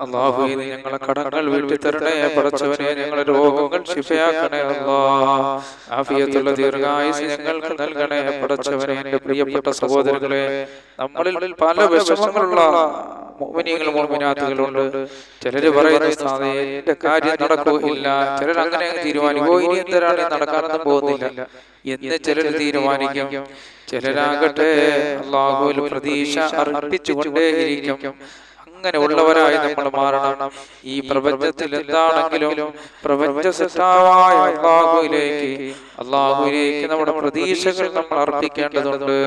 അള്ളാഹുവേ നീ ഞങ്ങളെ കടങ്ങൾ വീട്ടി തരണേ പടച്ചവനെ ഞങ്ങളെ രോഗങ്ങൾ ശിഫയാക്കണേ ആഫിയത്തുള്ള ദീർഘായുസ് ഞങ്ങൾക്ക് നൽകണേ പടച്ചവനെ എന്റെ പ്രിയപ്പെട്ട സഹോദരങ്ങളെ. നമ്മളിൽ പല വിഷമങ്ങളുള്ള മോമിനിയങ്ങളും മോമിനാത്തുകളുണ്ട് ചിലര് പറയുന്ന എന്റെ കാര്യം നടക്കുകയില്ല ചിലർ അങ്ങനെ തീരുമാനിക്കോ. തീരുമാനിക്കും. "ഓ, ഇനി എന്തിനാണ് നടക്കാനൊന്നും പോകുന്നില്ല. എന്ന് ചിലർ തീരുമാനിക്കും. ചിലരാകട്ടെ അള്ളാഹുവിൽ പ്രതീക്ഷ അർപ്പിച്ചുകൊണ്ടേയിരിക്കും. അങ്ങനെ ഉള്ളവരായി നമ്മൾ മാറണം. ഈ പ്രപഞ്ചത്തിൽ എന്താണെങ്കിലും പ്രപഞ്ച സൃഷ്ടാവായ അള്ളാഹുലേക്ക് അള്ളാഹുലേക്ക് നമ്മുടെ പ്രതീക്ഷകൾ നമ്മൾ അർപ്പിക്കേണ്ടതുണ്ട്.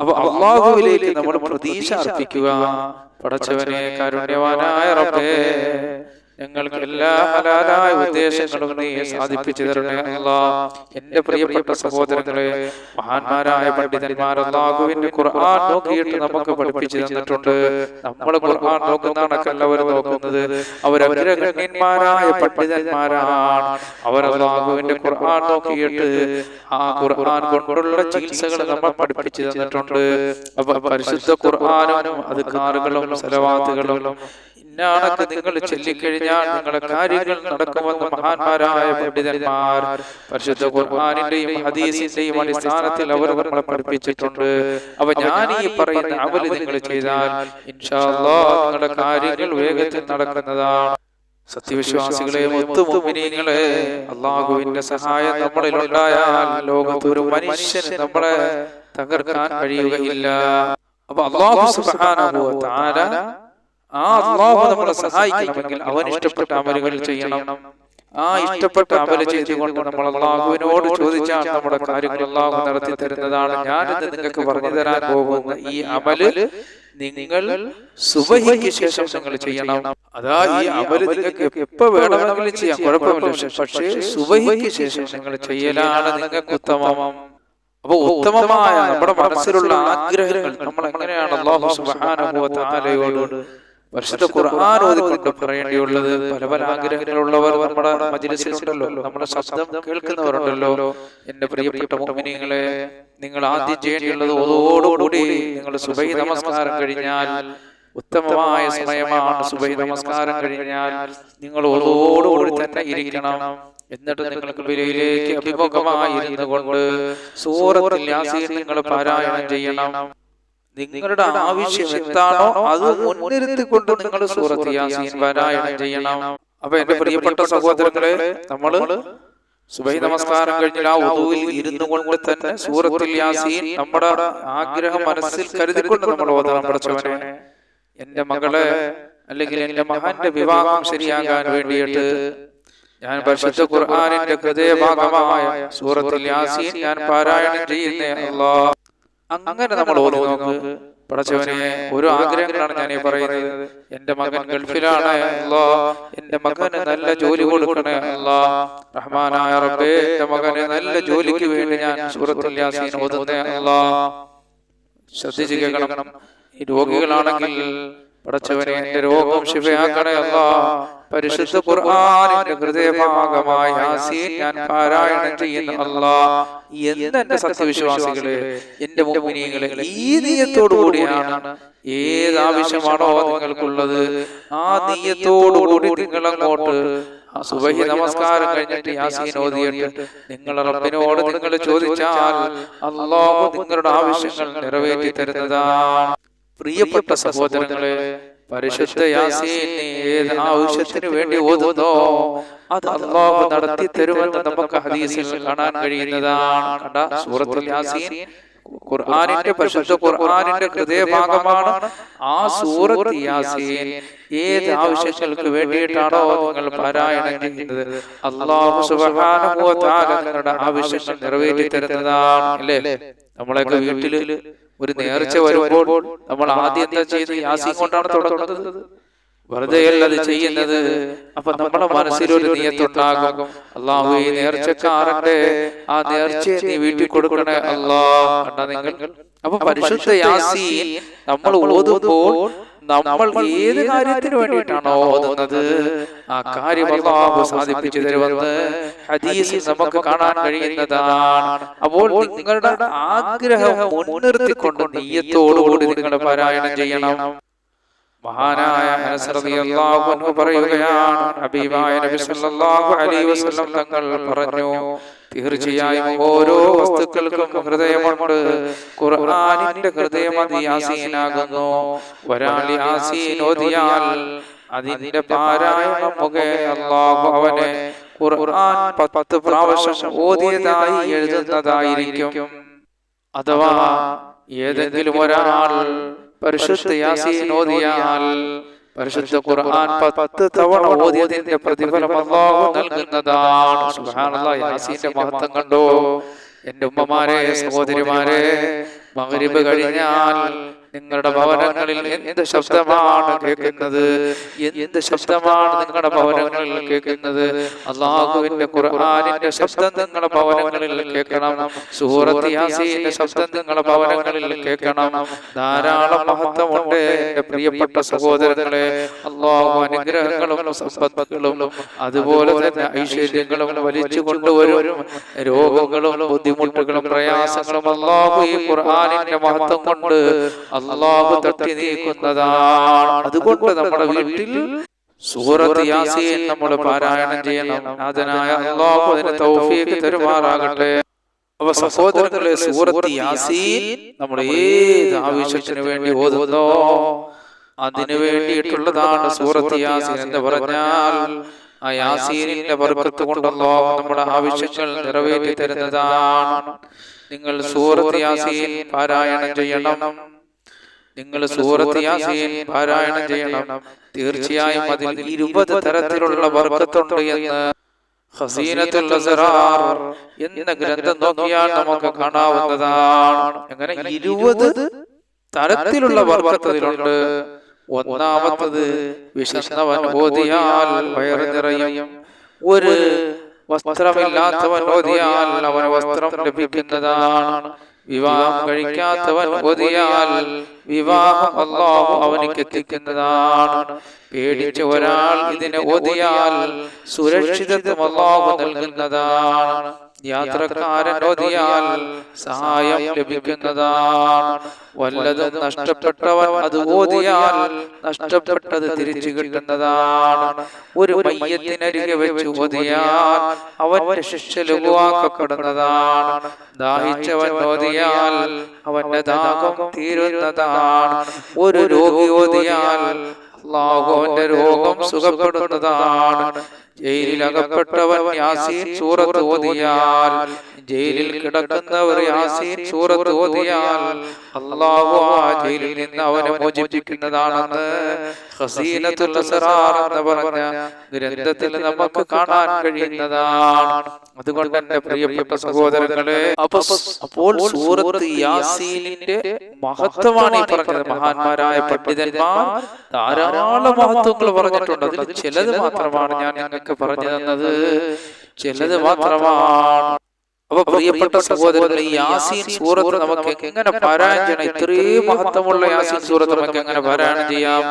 അപ്പൊ അള്ളാഹുവിലേക്ക് നമ്മൾ പ്രതീക്ഷ അർപ്പിക്കുക. പടച്ചവനെ കാരുണ്യവാനായ റബ്ബേ. ഞങ്ങൾക്ക് എല്ലാ ഹലാലായ ഉദ്ദേശങ്ങളും നീ സാധിപ്പിച്ചു തരണേ അല്ലാ. എന്റെ പ്രിയപ്പെട്ട സഹോദരങ്ങളെ മഹാന്മാരായ പണ്ഡിതന്മാർ അള്ളാഹുവിന്റെ ഖുർആൻ നോക്കിയിട്ട് നമുക്ക് പഠിപ്പിച്ചു തന്നിട്ടുണ്ട്. നമ്മൾ ഖുർആൻ നോക്കുന്നതാണ് അവർ നോക്കുന്നത്. അവർ അഗ്രഗണ്യന്മാരായ പണ്ഡിതന്മാരാണ്. അവർ അള്ളാഹുവിന്റെ ഖുർആൻ നോക്കിയിട്ട് ആ ഖുർആൻ കൊണ്ടുള്ള ചികിത്സകൾ നമ്മൾ പഠിപ്പിച്ചു തന്നിട്ടുണ്ട്. അപ്പൊ പരിശുദ്ധ ഖുർആാനും അത് കാറുകളും സലവാത്തുകളും ഇന്നാണൊക്കെ നിങ്ങൾ ചൊല്ലിക്കഴിഞ്ഞാൽ നിങ്ങളുടെ കാര്യങ്ങൾ നടക്കുമെന്ന് മഹാന്മാരായ പണ്ഡിതന്മാർ പരിശുദ്ധ ഖുർആാനിന്റെയും ഹദീസിന്റെയും അടിസ്ഥാനത്തിൽ അവർ നമ്മളെ പഠിപ്പിച്ചിട്ടുണ്ട്. അപ്പൊ ഞാൻ ഈ പറയുന്ന അവർ നിങ്ങൾ ചെയ്താൽ നിങ്ങളുടെ കാര്യങ്ങൾ വേഗത്തിൽ നടക്കുന്നതാണ്. സത്യവിശ്വാസികളെ മുത്തുമുമിനീങ്ങളെ അള്ളാഹുവിന്റെ സഹായം നമ്മളിൽ ഉണ്ടായാൽ ലോകത്ത് ഒരു മനുഷ്യന് നമ്മളെ തകർക്കാൻ കഴിയുകയില്ല. അപ്പൊ അള്ളാഹു തആല ആ അള്ളാഹു നമ്മളെ സഹായിക്കണമെങ്കിൽ അവൻ ഇഷ്ടപ്പെട്ട അമലുകൾ ചെയ്യണം. ആ ഇഷ്ടപ്പെട്ട അമല ചെയ്തുകൊണ്ട് നമ്മൾ അള്ളാഹുവിനോട് ചോദിച്ചാൽ നമ്മുടെ കാര്യങ്ങൾ അള്ളാഹു നടത്തി തരുന്നതാണ് ഞാനിത് നിങ്ങൾക്ക് പറഞ്ഞു തരാൻ പോകുന്ന ഈ അമൽ നിങ്ങൾ സുബഹിക്ക് ശേഷം നിങ്ങൾ ചെയ്യണം. അതാ ഈ അമൽ നിങ്ങൾക്ക് എപ്പോ വേണമെങ്കിലും ചെയ്യാം. കുഴപ്പമില്ല. പക്ഷേ സുബഹിക്ക് ശേഷം നിങ്ങൾ ചെയ്യലാണ് നിങ്ങൾക്ക് ഉത്തമം. അപ്പൊ ഉത്തമമായ നമ്മുടെ മനസ്സിലുള്ള ആഗ്രഹങ്ങൾ നമ്മൾ എങ്ങനെയാണ് അള്ളാഹു സുബ്ഹാനഹു വ തആലയോട് പരിശുദ്ധ ഖുർആൻ ഓതിക്കൊണ്ട് പറയേണ്ടിയുള്ളത് പല പല ആഗ്രഹങ്ങളുള്ളവർ നമ്മുടെ മജ്ലിസിൽ ഉണ്ടല്ലോ നമ്മുടെ ശബ്ദം കേൾക്കുന്നവരുണ്ടല്ലോ. എന്റെ പ്രിയപ്പെട്ട മുഅ്മിനീങ്ങളെ നിങ്ങൾ ആദ്യം ചെയ്യേണ്ടിയുള്ളത് ഓതോടുകൂടി നിങ്ങൾ സുബൈ നമസ്കാരം കഴിഞ്ഞാൽ ഉത്തമമായ സമയമാണ് സുബൈ നമസ്കാരം കഴിഞ്ഞാൽ നിങ്ങൾ ഓതോടുകൂടി തന്നെ ഇരിക്കണം. എന്നിട്ട് നിങ്ങൾക്ക് വിലയിലേക്ക് അഭിമുഖമായി ഇരുന്നു കൊണ്ട് സൂറത്തിൽ യാസീൻ നിങ്ങൾ പാരായണം ചെയ്യണം. നിങ്ങളുടെ ആവശ്യം എന്താണോ അത് മുൻനിർത്തിക്കൊണ്ട് നിങ്ങൾ സൂറത്ത് യാസീൻ പാരായണം ചെയ്യണം. അപ്പൊ എന്റെ പ്രിയപ്പെട്ട സഹോദരങ്ങളെ നമ്മൾ സുബൈ നമസ്കാരം കഴിഞ്ഞാൽ ആ ഉദുവിൽ ഇരുന്നു കൊണ്ട് തന്നെ സൂറത്തിൽ യാസീൻ നമ്മുടെ ആഗ്രഹം മനസ്സിൽ കരുതിക്കൊണ്ട് നമ്മൾ ഓതണം പഠിച്ചവനെ എന്റെ മകളെ അല്ലെങ്കിൽ എന്റെ മഹാന്റെ വിവാഹം ശരിയാകാൻ വേണ്ടിയിട്ട് ഞാൻ പരിശുദ്ധ ഖുർആാനിന്റെ ഹൃദയഭാഗമായ സൂറത്തിൽ യാസീൻ ഞാൻ പാരായണം ചെയ്യുന്നേ അല്ലാ അങ്ങനെ നമ്മൾ ഓതി നോക്ക്. പടച്ചവനെ ഒരു ആഗ്രഹങ്ങളാണ് ഞാൻ ഈ പറയുന്നത്. എന്റെ മകൻ ഗൾഫിലാണ് എന്റെ മകന് നല്ല ജോലി കൊടുക്കണേ അല്ലാ റഹ്മാനായ റബ്ബേ എന്റെ മകന് നല്ല ജോലിക്ക് വേണ്ടി ഞാൻ സൂറത്തുൽ യാസീൻ ഓതുന്നേ അല്ലാ ശ്രദ്ധിച്ച് കേൾക്കണം ഈ രോഗികളാണെങ്കിൽ പടച്ചവനെ എന്റെ രോഗം ശിവയാക്കണേ അല്ലാ. പരിശുദ്ധ ഖുർആനിന്റെ ഹൃദയഭാഗമായ യാസീൻ ഞാൻ പാരായണം ചെയ്യുന്ന അല്ലാ. എന്ന് എന്റെ സത്യവിശ്വാസികളെ എന്റെ മുഅ്മിനീങ്ങളെ ഈ നീയത്തോടു കൂടിയാണ് ഏത് ആവശ്യമാണോ നിങ്ങൾക്കുള്ളത്. ആ നീയത്തോടു കൂടി നിങ്ങൾ അങ്ങോട്ട് സുബഹി നമസ്കാരം കഴിഞ്ഞിട്ട് യാസീൻ ഓതിയിട്ട് നിങ്ങൾ റബ്ബിനോട് നിങ്ങൾ ചോദിച്ചാൽ അള്ളാഹു നിങ്ങളുടെ ആവശ്യങ്ങൾ നിറവേറ്റി തരുന്നതാണ് പ്രിയപ്പെട്ട സഹോദരങ്ങളെ പരിശുദ്ധ ഏത് ആവശ്യത്തിന് വേണ്ടി ഓതുന്നോ അത് അള്ളാഹു നടത്തി തരുമെന്ന് നമുക്ക് ഹദീസിൽ കാണാൻ കഴിയുന്നതാണ്. കണ്ട സൂറത്തുൽ യാസീൻ ഖുർആാനിന്റെ പരിശുദ്ധ ഖുർആാനിന്റെ ഹൃദയഭാഗമാണ് ആ സൂറത്ത് യാസീൻ. ഏത് ആവശ്യങ്ങൾക്ക് വേണ്ടിയിട്ടാണോ നിങ്ങൾ പാരായണം ചെയ്യുന്നത്? അള്ളാഹു സുബ്ഹാനഹു വ തആല നിങ്ങളുടെ ആവശ്യങ്ങൾ നിറവേറ്റി തരുന്നതാണ് അല്ലേ? നമ്മളൊക്കെ വീട്ടിൽ ഒരു നേർച്ച വരുമ്പോൾ നമ്മൾ ആദ്യം എന്താ ചെയ്യുന്നത്? യാസീൻ കൊണ്ടാണ് തുടങ്ങുന്നത്. വെറുതെ അല്ല അത് ചെയ്യുന്നത്. അപ്പൊ നമ്മുടെ മനസ്സിലൊരു നീയത്തുണ്ടാകും അള്ളാഹു ഈ നേർച്ചക്കാരന്റെ ആ നേർച്ചയെ നീ വീട്ടിൽ കൊടുക്കണേ അല്ലാ കണ്ട നിങ്ങൾ. അപ്പൊ പരിശുദ്ധ യാസീൻ നമ്മൾ ഓതുമ്പോൾ നമ്മൾ ഏത് കാര്യത്തിന് വേണ്ടിയിട്ടാണോ ഓതുന്നത് ആ കാര്യം അള്ളാഹു സാധിപ്പിച്ചു തരുമെന്ന് ഹദീസിൽ നമുക്ക് കാണാൻ കഴിയുന്നതാണ്. അപ്പോൾ നിങ്ങളുടെ ആഗ്രഹം മുൻനിർത്തിക്കൊണ്ട് നെയ്യത്തോടുകൂടി നിങ്ങളുടെ പാരായണം ചെയ്യണം. മഹാനായ പറയുകയാണ്. ഹബീബായ നബി സല്ലല്ലാഹു അലൈഹി വസല്ലം തങ്ങൾ പറഞ്ഞു. തീർച്ചയായും ഓരോ വസ്തുക്കൾക്കും ഹൃദയമുണ്ട്. ഖുർആാനിന്റെ ഹൃദയം അത് യാസീനാകുന്നു ഒരാൾ യാസീൻ ഓതിയാൽ അതിന്റെ പാരായണം മുഖേ അള്ളാഹു അവനെ ഖുർആൻ പത്ത് പ്രാവശ്യം ഓതിയതായി എഴുതുന്നതായിരിക്കും. അഥവാ ഏതെങ്കിലും ഒരാൾ പരിശുദ്ധ യാസീൻ ഓതിയാൽ പരിശുദ്ധ ഖുർആൻ പത്ത് തവണ ഓതിയതിന്റെ പ്രതിഫലം അല്ലാഹു നൽകുന്നതാണ്. സുബ്ഹാനല്ലാഹ് യാസീന്റെ മഹത്വം കണ്ടോ? എന്റെ ഉമ്മമാരെ സഹോദരിമാരെ മഗ്രിബ് കഴിഞ്ഞാൽ നിങ്ങളുടെ ഭവനങ്ങളിൽ എന്ത് ശബ്ദമാണ് കേൾക്കുന്നത്? എന്ത് ശബ്ദമാണ് നിങ്ങളുടെ ഭവനങ്ങളിൽ കേൾക്കുന്നത്? അള്ളാഹുവിന്റെ ഖുർആാനിന്റെ ശബ്ദം നിങ്ങളുടെ ഭവനങ്ങളിൽ കേൾക്കണം. സൂറത്ത് യാസീന്റെ ശബ്ദം നിങ്ങളുടെ ഭവനങ്ങളിൽ കേൾക്കണം. ധാരാളം മഹത്വമുണ്ട് എന്റെ പ്രിയപ്പെട്ട സഹോദരങ്ങളെ. അള്ളാഹു അനുഗ്രഹങ്ങളും സമ്പത്തുകളും അതുപോലെ തന്നെ ഐശ്വര്യങ്ങളും വലിച്ചു കൊണ്ടുവരും രോഗങ്ങളും ബുദ്ധിമുട്ടുകളും പ്രയാസങ്ങളും അള്ളാഹു ഈ ഖുർആാനിന്റെ മഹത്വം കൊണ്ട് അള്ളാഹു തട്ടി നീക്കുന്നതാണ് അതുകൊണ്ട് നമ്മുടെ വീട്ടിൽ സൂറത്ത് യാസീൻ നമ്മൾ പാരായണം ചെയ്യണം. നാഥനായ അള്ളാഹു അതിന് തൗഫീഖ് തരുമാറാകട്ടെ. അപ്പൊ സഹോദരങ്ങളെ സൂറത്ത് യാസീൻ നമ്മൾ ഏത് ആവശ്യത്തിന് വേണ്ടി ഓതുന്നോ അതിനു വേണ്ടിയിട്ടുള്ളതാണ് സൂറത്ത് യാസീൻ എന്ന് പറഞ്ഞാൽ ആ യാസീനിന്റെ ബർക്കത്ത് കൊണ്ടല്ലോ നമ്മുടെ ആവശ്യങ്ങൾ നിറവേറ്റി തരുന്നതാണ്. നിങ്ങൾ സൂറത്ത് യാസീൻ പാരായണം ചെയ്യണം. നിങ്ങൾ സൂറത്ത് യാസീൻ പാരായണം ചെയ്യണം. തീർച്ചയായും അതിൽ ഇരുപത് തരത്തിലുള്ള ബർക്കത്തുണ്ട് എന്ന് ഹസീനത്തുൽ അസ്റാർ എന്ന ഗ്രന്ഥം നോക്കിയാൽ നമുക്ക് കാണാവുന്നതാണ്. അങ്ങനെ ഇരുപത് തരത്തിലുള്ള ബർക്കത്ത് അതിലുണ്ട് ഒന്നാമത്തത് വിശന്നവൻ ഓതിയാൽ വയറ് നിറയും. ഒരു വസ്ത്രമില്ലാത്തവൻ ഓതിയാൽ അവന് വസ്ത്രം ലഭിക്കുന്നതാണ്. വിവാഹം കഴിക്കാത്തവൻ ഓതിയാൽ വിവാഹം അള്ളാഹു അവനിക്ക് എത്തിക്കുന്നതാണ്. പേടിച്ച ഒരാൾ ഇതിനെ ഓതിയാൽ സുരക്ഷിതത്വം അള്ളാഹു നൽകുന്നതാണ്. യാത്രക്കാരൻ ഓതിയാൽ സഹായം ലഭിക്കുന്നതാണ്. വല്ലതും നഷ്ടപ്പെട്ടവൻ അത് ഓതിയാൽ നഷ്ടപ്പെട്ടത് തിരിച്ചു കിട്ടുന്നതാണ്. ഒരു മയ്യത്തിനരികെ വെച്ച് ഓതിയാൽ അവന്റെ ശിക്ഷ ലഘുവാക്കപ്പെടുന്നതാണ്. ദാഹിച്ചവൻ ഓതിയാൽ അവന്റെ ദാഹം തീരുന്നതാണ്. ഒരു രോഗി ഓതിയാൽ അള്ളാഹു രോഗം സുഖപ്പെടുന്നതാണ്. ജയിലിൽ അകപ്പെട്ടവൻ യാസീൻ സൂറത്ത് ഓതിയാൽ ജയിലിൽ കിടക്കുന്നവർ യാസീൻ സൂറത്ത് ഓതിയാൽ അള്ളാഹു ആ ജയിലിൽ നിന്ന് അവനെ മോചിപ്പിക്കുന്നതാണെന്ന് ഹസീനത്തുൽ സറാർ എന്ന് പറഞ്ഞ ഗ്രന്ഥത്തിൽ നമുക്ക് കാണാൻ കഴിയുന്നതാണ്. അതുകൊണ്ട് എന്റെ പ്രിയപ്പെട്ട സഹോദരങ്ങളെ അപ്പോൾ സൂറത്ത് യാസീലിന്റെ മഹത്വമാണ് ഈ പറഞ്ഞത്. മഹാന്മാരായ പണ്ഡിതന്മാർ ധാരാളം മഹത്വങ്ങൾ പറഞ്ഞിട്ടുണ്ട്. അതിൽ ചിലത് മാത്രമാണ് ഞാൻ നിങ്ങൾക്ക് പറഞ്ഞു തന്നത്. ചിലത് മാത്രമാണ്. അപ്പൊ പ്രിയപ്പെട്ട സഹോദരങ്ങളെ ഈ യാസീൻ സൂറത്ത് നമുക്ക് എങ്ങനെ പാരായണം ചെയ്യണം? ഇത്രയും മഹത്വമുള്ള യാസീൻ സൂറത്ത് നമുക്ക് എങ്ങനെ പാരായണം ചെയ്യാം?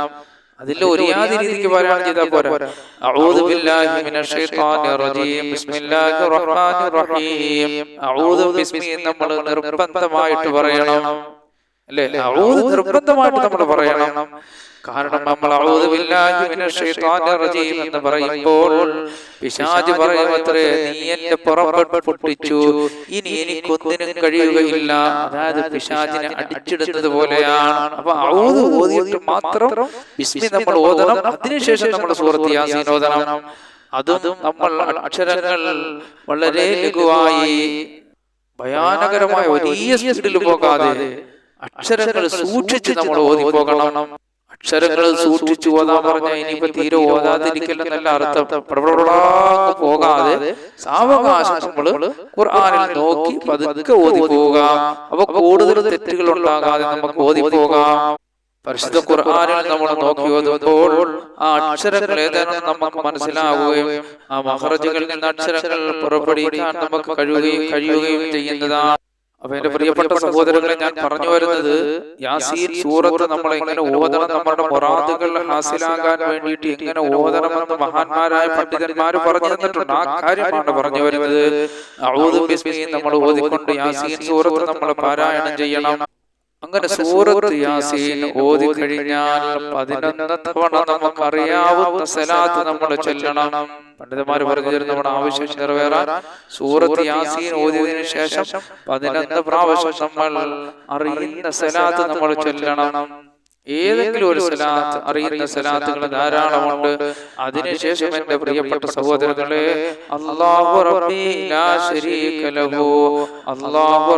അതില്ല ഒരു യാതൊരു രീതിക്ക് പാരായണം ചെയ്താൽ പോരാ. അഊദു ബില്ലാഹി മിനശ്ശൈത്വാനിർ റജീം. ബിസ്മില്ലാഹിർ റഹ്മാനിർ റഹീം. അഊദു ബിസ്മി നമ്മൾ നിർബന്ധമായിട്ട് പറയണം. അല്ലേ? അഊദു നിർബന്ധമായിട്ട് നമ്മൾ പറയണം. കാരണം നമ്മൾ എന്ന് പറയുമ്പോൾ പിശാച് പറയുമത്രേ നീ എന്റെ പുറപ്പെട്ട് പൊട്ടിച്ചു. ഇനി എനിക്കൊന്നിനും കഴിയുകയില്ല. അതായത് പിശാചിനെ അടിച്ചെടുത്തത് പോലെയാണ്. അപ്പൊ ഔദ് ഓതിയിട്ട് മാത്രം വിസ്മി നമ്മൾ ഓതണം. അതിനുശേഷം നമ്മൾ സൂറത്ത് യാസീൻ ഓതണം. അതും നമ്മൾ അക്ഷരങ്ങൾ വളരെ ലഘുവായി ഭയാനകരമായ വലിയ സ്പീഡിൽ പോകാതെ അക്ഷരങ്ങൾ സൂക്ഷിച്ച് നമ്മൾ ഓതി പോകണം അക്ഷരങ്ങൾ സൂക്ഷിച്ചു ഓതാൻ പറഞ്ഞ ഇനിയിപ്പോ തീരെ ഓതാതിരിക്കില്ലെന്നല്ല അർത്ഥം. പോകാതെ സാവകാശം നമ്മൾ ഖുർആനിൽ നോക്കി പതുക്കെ ഓതി പോവുക അപ്പൊ കൂടുതൽ തെറ്റുകൾ ഉണ്ടാകാതെ നമുക്ക് ഓതി പോകാം. പരിശുദ്ധ ഖുർആനിൽ നമ്മൾ നോക്കി ഓതുമ്പോൾ ആ അക്ഷരങ്ങൾ ഏതാനും നമുക്ക് മനസ്സിലാവുകയും ആ മഹറജുകളിൽ നിന്ന് അക്ഷരങ്ങൾ പുറപ്പെടുവിക്കാൻ നമുക്ക് കഴിയുകയും കഴിയുകയും ചെയ്യുന്നതാണ്. അപ്പൊ എന്റെ പ്രിയപ്പെട്ട സഹോദരങ്ങളെ ഞാൻ പറഞ്ഞു വരുന്നത് യാസീൻ സൂറത്ത് നമ്മൾ എങ്ങനെ ഓതണം നമ്മുടെ മൊറാദുകൾ ഹാസിലാകാൻ വേണ്ടിയിട്ട് എങ്ങനെ ഓതണമെന്ന് മഹാന്മാരായ പണ്ഡിതന്മാർ പറഞ്ഞു തന്നിട്ടുണ്ട്. ആ കാര്യമാണ് പറഞ്ഞു വരുന്നത്. നമ്മൾ ഓതിക്കൊണ്ട് യാസീൻ സൂറത്ത് നമ്മൾ പാരായണം ചെയ്യണം. അങ്ങനെ സൂറത്ത് യാസീൻ ഓതി കഴിഞ്ഞാൽ പതിനൊന്ന് തവണ നമുക്ക് അറിയാവുന്ന സലാത്ത് നമ്മൾ ചൊല്ലണം. പണ്ഡിതന്മാർ പറഞ്ഞു തരുന്ന നമ്മുടെ ആവശ്യം നിറവേറാൻ സൂറത്ത് യാസീൻ ഓതിയതിനു ശേഷം പതിനൊന്ന് പ്രാവശ്യം നമ്മൾ അറിയുന്ന സലാത്ത് നമ്മൾ ചൊല്ലണം. ഏതെങ്കിലും ഒരു സലാത്ത് അറിയുന്ന സലാത്തുകൾ ധാരാളമുണ്ട്. അതിനുശേഷം എന്റെ പ്രിയപ്പെട്ട സഹോദരങ്ങളെ അല്ലാഹു റബ്ബി ലാ ശരീക ലഹു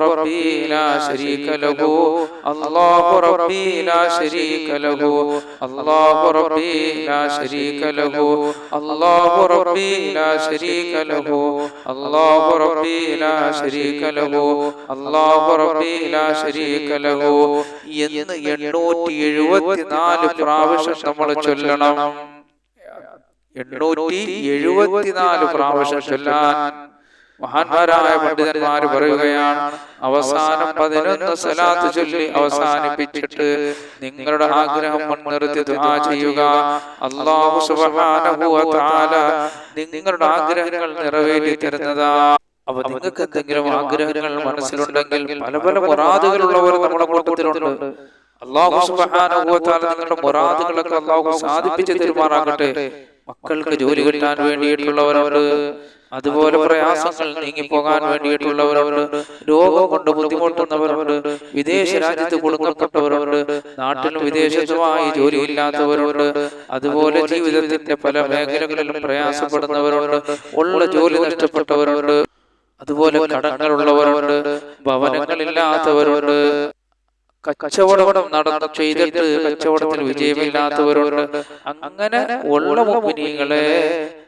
റബ്ബി ലാ ശരീക ലഹു റബ്ബി ലാ ശരീക ലഹു റബ്ബി ലാ ശരീക ലഹു റബ്ബി ലാ ശരീക ലഹു റബ്ബി ലാ ശരീക ലഹു റബ്ബി ലാ ശരീക ലഹു എന്ന് എണ്ണൂറ്റി എഴുപത്തിനാല് പ്രാവശ്യം നമ്മൾ ചൊല്ലണം. എണ്ണൂറ്റി എഴുപത്തിനാല് പ്രാവശ്യം ചൊല്ലാൻ മഹാന്മാരായ പണ്ഡിതന്മാർ പറയുകയാണ്. അവസാനം പതിനൊന്ന് സലാത്ത് ചൊല്ലി അവസാനിപ്പിച്ചിട്ട് നിങ്ങളുടെ ആഗ്രഹം മുൻനിർത്തി ദുആ ചെയ്യുക. അല്ലാഹു സുബ്ഹാനഹു വ തആല നിങ്ങളുടെ ആഗ്രഹങ്ങൾ നിറവേറ്റി തരുന്നതാ. അപ്പൊ നിങ്ങൾക്ക് എന്തെങ്കിലും ആഗ്രഹങ്ങൾ മനസ്സിലുണ്ടെങ്കിൽ പല പല മുറാദുകളുള്ളവർ നമ്മുടെ കൂട്ടത്തിലുണ്ട്. അള്ളാഹു തആല നിങ്ങളുടെ മുറാദുകളൊക്കെ അള്ളാഹു സാധിപ്പിച്ചു തരുമാറാകട്ടെ. മക്കൾക്ക് ജോലി കിട്ടാൻ വേണ്ടിയിട്ടുള്ളവരവര് അതുപോലെ പ്രയാസങ്ങൾ നീങ്ങിപ്പോകാൻ വേണ്ടിയിട്ടുള്ളവരവര് രോഗം കൊണ്ട് ബുദ്ധിമുട്ടുന്നവരവര് വിദേശ രാജ്യത്ത് കൊടുക്കപ്പെട്ടവരുണ്ട്. നാട്ടിലും വിദേശത്തുമായി ജോലിയില്ലാത്തവരുണ്ട് അതുപോലെ ജീവിതത്തിന്റെ പല മേഖലകളിലും പ്രയാസപ്പെടുന്നവരവര് ഉള്ള ജോലി നഷ്ടപ്പെട്ടവരുണ്ട്. അതുപോലെ കടങ്ങളുള്ളവരുണ്ട്. ഭവനങ്ങളില്ലാത്തവരുണ്ട്. കച്ചവടം നടന്നു ചെയ്തിട്ട് കച്ചവടത്തിൽ വിജയമില്ലാത്തവരോട് അങ്ങനെ ഉള്ള മുഗ്നീങ്ങളെ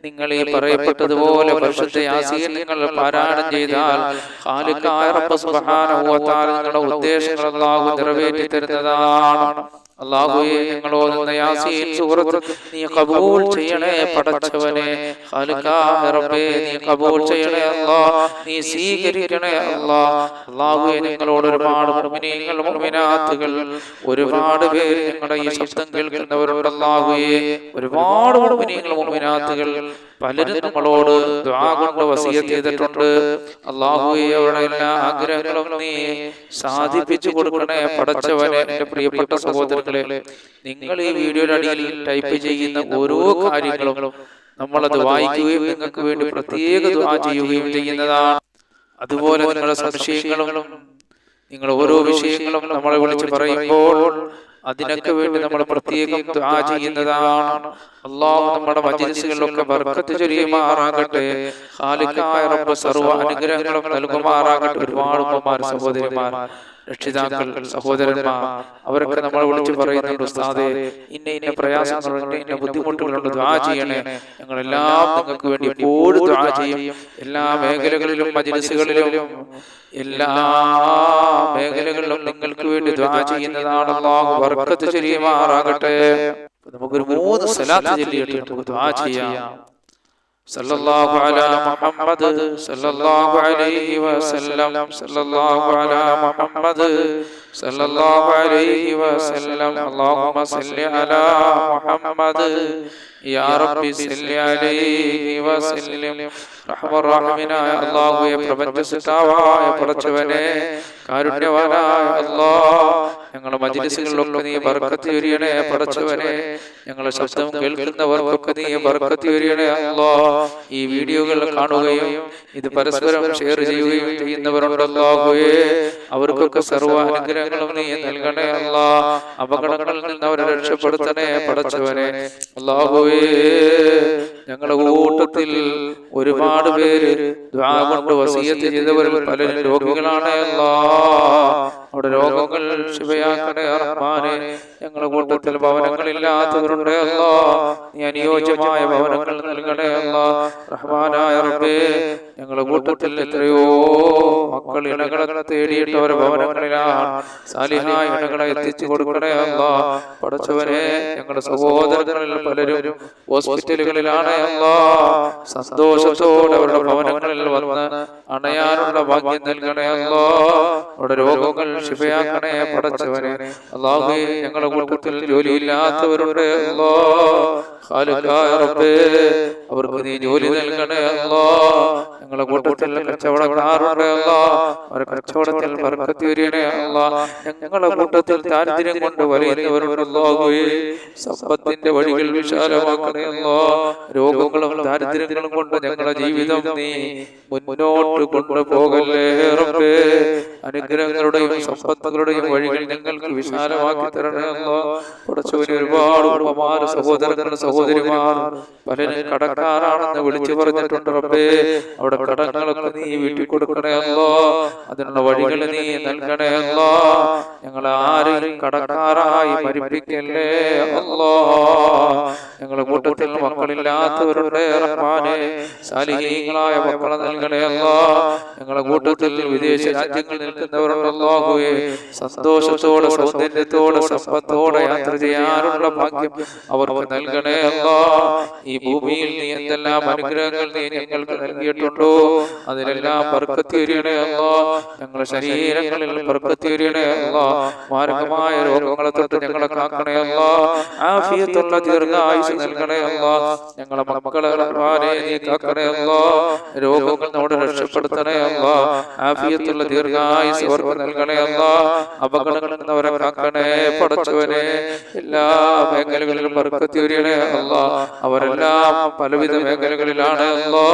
നിങ്ങൾ ഈ പറയപ്പെട്ടതുപോലെ വർഷത്തെ ആശീലങ്ങൾ നിങ്ങൾ പാരായണം ചെയ്താൽ തആല നിങ്ങളുടെ ഉദ്ദേശങ്ങളെല്ലാം നിറവേറ്റി തരുന്നതാണ് അള്ളാഹുയെ ഞങ്ങൾ യാസീൻ സൂറത്ത് നീ കബൂൽ ചെയ്യണേ പടച്ചവനെ റബ്ബേ നീ കബൂൽ ചെയ്യണേ അല്ലാ നീ സ്വീകരിക്കണേ അല്ലാ. അള്ളാഹുയെ ഞങ്ങളോട് ഒരുപാട് മുഅ്മിനാത്തുകൾ ഒരുപാട് പേര് ഞങ്ങളുടെ ഈ ശബ്ദം കേൾക്കുന്നവരോട് അള്ളാഹുയെ ഒരുപാട് മുഅ്മിനീങ്ങൾ മുഅ്മിനാത്തുകൾ പലരും നമ്മളോട് കൊണ്ട് വസിയത്ത് ചെയ്തിട്ടുണ്ട്. അള്ളാഹുയെ അവരുടെ എല്ലാ ആഗ്രഹങ്ങളും നീ സാധിപ്പിച്ചു കൊടുക്കണേ പടച്ചവനെ എന്റെ പ്രിയപ്പെട്ട സഹോദരങ്ങളെ. നിങ്ങൾ ഈ വീഡിയോയുടെ അടിയിൽ ടൈപ്പ് ചെയ്യുന്ന ഓരോ കാര്യങ്ങളും നമ്മളത് വായിക്കുകയും നിങ്ങൾക്ക് വേണ്ടി പ്രത്യേക ദുആ ചെയ്യുകയും ചെയ്യുന്നതാണ്. അതുപോലെ നിങ്ങളുടെ സംശയങ്ങളും നിങ്ങൾ ഓരോ വിഷയങ്ങളും നമ്മളെ വിളിച്ച് പറയുമ്പോൾ അതിനൊക്കെ വേണ്ടി നമ്മൾ പ്രത്യേകം ദുആ ചെയ്യുന്നതാണ്. അള്ളാഹു നമ്മുടെ മജ്ലിസുകളിലൊക്കെ ബർക്കത്ത് ചൊരിയുമാറാകട്ടെ. ഖാലിഖായ റബ്ബ് സർവ അനുഗ്രഹങ്ങളും നൽകുമാറാകട്ടെ. ഒരുപാട് ഉമ്മമാർ സഹോദരിമാർ. രക്ഷിതാക്കൾ സഹോദരന്മാർ അവരൊക്കെ നമ്മൾ വിളിച്ച് പറയുന്നുണ്ട് ഉസ്താദെ ഇന്ന ഇന്ന പ്രയാസങ്ങളുണ്ട് ഇന്ന ബുദ്ധിമുട്ടുകളുണ്ട് ദ്വാ ചെയ്യണേ. ഞങ്ങളെല്ലാം നിങ്ങൾക്ക് വേണ്ടി എപ്പോഴും ദ്വാ ചെയ്യും. എല്ലാ മേഖലകളിലും മജ്ലിസുകളിലും എല്ലാ മേഖലകളിലും നിങ്ങൾക്ക് വേണ്ടി ദ്വാ ചെയ്യുന്നതാണ് അള്ളാഹു ബർക്കത്ത് ചെയ്യുമാറാകട്ടെ. നമുക്കൊരു മൂന്ന് സ്ഥലത്ത് ചൊല്ലിയിട്ട് നമുക്ക് ദ്വാ ചെയ്യാം. صلى الله على محمد صلى الله عليه وسلم صلى الله على محمد صلى الله عليه وسلم اللهم صل على محمد يا ربي صل عليه وسلم رحمة رحمنا يا الله يا بربنا ستاوى يا برتشبنا كارونيا الله ഞങ്ങളുടെ മജിലിസുകളിലൊക്കെ നീ ബർക്കത്ത് ചൊരിയണേ പടച്ചവനെ. ഞങ്ങളുടെ ശബ്ദം കേൾക്കുന്നവർക്കൊക്കെ നീ ബർക്കത്ത് ചൊരിയണേ അല്ലോ. ഈ വീഡിയോകൾ കാണുകയും ഇത് പരസ്പരം ഷെയർ ചെയ്യുകയും ചെയ്യുന്നവരുണ്ട് അല്ലാഹുവേ അവർക്കൊക്കെ സർവ അനുഗ്രഹങ്ങളും നീ നൽകണേ അല്ലാ. അപകടങ്ങളിൽ നിന്ന് അവരെ രക്ഷപ്പെടുത്തണേ പടച്ചവനെ. അല്ലാഹുവേ. ഞങ്ങളുടെ കൂട്ടത്തിൽ ഒരുപാട് പേര് കൊണ്ട് വസീയത്ത് ചെയ്തവരിൽ പലരും രോഗികളാണ് അല്ലാ. അവിടെ രോഗങ്ങൾ ശിവയാക്കണേ റഹ്മാനെ ഞങ്ങളുടെ കൂട്ടത്തിൽ ഭവനങ്ങളില്ലാത്തവരുണ്ട് അല്ലാ. നീ അനുയോജ്യമായ ഭവനങ്ങൾ നൽകണേ അല്ലാ. റഹ്മാനായ റബ്ബേ ഞങ്ങളുടെ കൂട്ടത്തിൽ എത്രയോ മക്കൾ ഇണകളെ തേടിയിട്ട് അവരുടെ ഭവനങ്ങളിലാണ്. സാലിഹായ ഇണകളെ എത്തിച്ചു കൊടുക്കണേ അല്ല. പഠിച്ചവരെ ഞങ്ങളുടെ സഹോദരങ്ങളിൽ പലരും ഹോസ്പിറ്റലുകളിലാണ് അല്ല. സന്തോഷത്തോടെ അവരുടെ ഭവനങ്ങളിൽ വന്ന് അണയാനുള്ള ഭാഗ്യം നൽകണേ അല്ല. അവരുടെ രോഗങ്ങൾ ശിഫയാക്കണേ പടച്ചവനെ. അല്ലാഹുവേ ഞങ്ങളുടെ കൂട്ടത്തിൽ ജോലിയില്ലാത്തവരുടെ അല്ലോ അവർക്ക് നീ ജോലി നൽകണേ അല്ലോ ഞങ്ങളെ കൂട്ടത്തിൽ കച്ചവടക്കാരുണ്ട് അല്ലോ അവരെ കച്ചവടത്തിൽ ബർക്കത്ത് വരികണേ അല്ലോ ഞങ്ങളെ കൂട്ടത്തിൽ താല്പര്യം കൊണ്ട് വലിയവരുള്ളാകുകയെ സമ്പത്തിന്റെ വഴികൾ വിശാലമാക്കണേ അല്ലോ രോഗങ്ങളും ദാരിദ്ര്യങ്ങളും കൊണ്ട് ഞങ്ങളുടെ ജീവിതം നീ മുന്നോട്ട് കൊണ്ടുപോകല്ലേ അനുഗ്രഹങ്ങളുടെയും സമ്പത്തുകളുടെയും വഴികൾ ഞങ്ങൾക്ക് വിശാലമാക്കി തരണമല്ലോ പടച്ചവന് ഒരുപാട് ഉപമാര സഹോദരങ്ങളും സഹോദരിമാർ പലരും കടക്കാരാണെന്ന് വിളിച്ചു പറഞ്ഞിട്ടുണ്ട് റബ്ബേ. അവിടെ കടങ്ങളൊക്കെ നീ വീട്ടിൽ കൊടുക്കണമല്ലോ അതിനുള്ള വഴികൾ നീ നൽകണമല്ലോ ഞങ്ങൾ ആരെയും കടക്കാരായി മരിപ്പിക്കല്ലേ അല്ലോ. ഞങ്ങളുടെ കൂട്ടത്തിൽ മക്കളില്ലാത്തവരുടെ റഹ്മാനെ സാലിഹീങ്ങളായ മക്കളെ നൽകണേ അല്ലോ. ഞങ്ങളുടെ കൂട്ടത്തിൽ വിദേശ രാജ്യങ്ങളിൽ നിൽക്കുന്നവരുണ്ടല്ലോ. സന്തോഷത്തോടെ സൗന്ദര്യത്തോടെ സമ്പത്തോടെ യാത്ര ചെയ്യാനുള്ള ഭാഗ്യം അവർക്ക് നൽകണേ അല്ലോ. ഈ ഭൂമിയിൽ നീ എന്തെല്ലാം അനുഗ്രഹങ്ങൾ നീ ഞങ്ങൾക്ക് നൽകിയിട്ടുണ്ടോ? അതിലെല്ലാം ബർക്കത്തിയരിയണേ അല്ലോ. ഞങ്ങളുടെ ശരീരങ്ങളിൽ ബർക്കത്തിയരിയണേ അല്ലോ. മാരകമായ രോഗങ്ങളെ തൊട്ട് ഞങ്ങളെ കാക്കണേ അല്ലോ. ആഫിയത്തുള്ള ദീർഘായുസ് നൽകണേ അല്ലോ. ഞങ്ങളെ മക്കളെ രോഗങ്ങളോട് രക്ഷപ്പെടുത്തണേ അല്ലോ. ആഫിയത്തുള്ള ദീർഘായുസ് അവർക്ക് നൽകണേ അല്ലോ. അപകടങ്ങളിൽ കാക്കണേ പടച്ചവനെ. എല്ലാ മേഖലകളിലും ബർക്കത്തിയരിയണേ അല്ലോ. അവരെല്ലാം പലവിധ മേഖലകളിലാണ് അല്ലോ.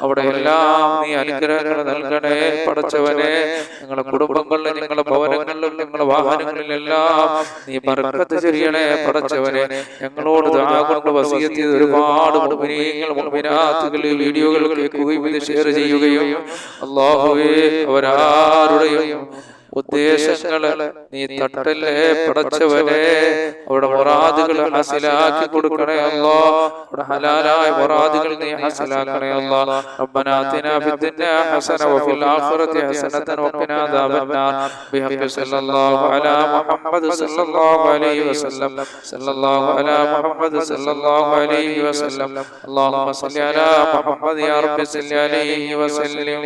അവിടെ എല്ലാം നീ അനുഗ്രഹങ്ങൾ നൽകണേ പടച്ചവനെ. ഞങ്ങളുടെ കുടുംബങ്ങളിലും ഞങ്ങളുടെ ഭവനങ്ങളിലും ഞങ്ങളുടെ വാഹനങ്ങളിലെല്ലാം നീ ബർക്കത്ത് ചെറിയണേ പടച്ചവനെ. ഞങ്ങളോട് കൊണ്ട് വസിയത്ത് ചെയ്ത് ഒരുപാട് ഈ വീഡിയോകൾ കേൾക്കുകയും ഇത് ഷെയർ ചെയ്യുകയും അള്ളാഹുവേ അവരാരുടെയും ഉദ്ദേശങ്ങള് നീ തട്ടല്ലേ പടച്ചവനെ അവിടെ മുറാദുകൾ ഹസിലാക്കി കൊടുക്കണേ അല്ലോ അവിടെ ഹലാലായ മുറാദുകൾ നീ ഹസിലാക്കണേ അല്ലോ ربنا آتنا في الدنيا حسنة وفي الآخرة حسنة وقنا عذاب النار بحق صلى الله على محمد صلى الله عليه وسلم صلى الله على محمد صلى الله عليه وسلم اللهم صل على محمد يا رب صل عليه وسلم